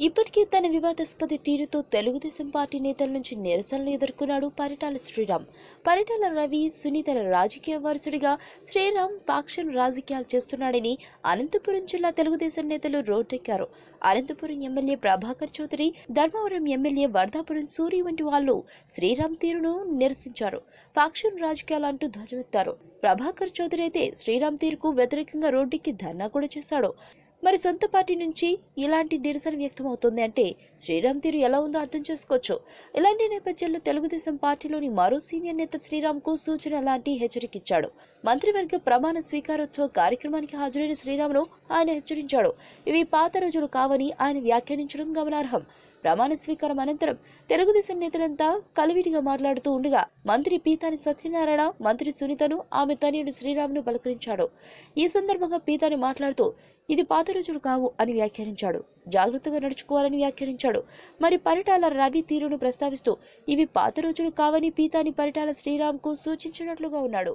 ఇప్పటికీ తన వివాదాస్పద తీరుతో తెలుగుదేశం పార్టీ నేతల నుంచి నిరసనలు ఎదుర్కొన్నాడు పరిటాల శ్రీరామ్. పరిటాల రవి సునీతల రాజకీయ వారసుడిగా శ్రీరామ్ పాక్షన్ రాజకీయాలు చేస్తున్నాడని అనంతపురం జిల్లా తెలుగుదేశం నేతలు రోడ్డెక్కారు. అనంతపురం ఎమ్మెల్యే ప్రభాకర్ చౌదరి ధర్మవరం ఎమ్మెల్యే వర్ధాపురం సూరి వంటి వాళ్ళు శ్రీరామ్ తీరును నిరసించారు. పాక్షన్ రాజకీయాలు అంటూ ధ్వజమెత్తారు. ప్రభాకర్ చౌదరి అయితే శ్రీరామ్ తీరుకు వ్యతిరేకంగా రోడ్డెక్కి ధర్నా కూడా చేశాడు. మరి సొంత పార్టీ నుంచి ఇలాంటి నిరసన వ్యక్తం అవుతుంది అంటే శ్రీరామ్ తీరు ఎలా ఉందో అర్థం చేసుకోవచ్చు. ఇలాంటి నేపథ్యంలో తెలుగుదేశం పార్టీలోని మరో సీనియర్ నేత శ్రీరామ్కు సూచన లాంటి హెచ్చరిక ఇచ్చాడు మంత్రివర్గ ప్రమాణ స్వీకారోత్సవ కార్యక్రమానికి హాజరైన శ్రీరామ్ను ఆయన హెచ్చరించాడు. ఇవి పాత రోజులు కావని ఆయన వ్యాఖ్యానించడం గమనార్హం. ప్రమాణ స్వీకారం అనంతరం తెలుగుదేశం నేతలంతా కలివిటిగా మాట్లాడుతూ ఉండగా మంత్రి పీతాని సత్యనారాయణ మంత్రి సునీతను ఆమె తనయుడు శ్రీరామును పలకరించాడు. ఈ సందర్భంగా పీతాని మాట్లాడుతూ ఇది పాత రోజులు కావు అని వ్యాఖ్యానించాడు. జాగ్రత్తగా నడుచుకోవాలని వ్యాఖ్యానించాడు. మరి పరిటాల రవి తీరును ప్రస్తావిస్తూ ఇవి పాత రోజులు కావని పీతాని పరిటాల శ్రీరామ్కు సూచించినట్లుగా ఉన్నాడు.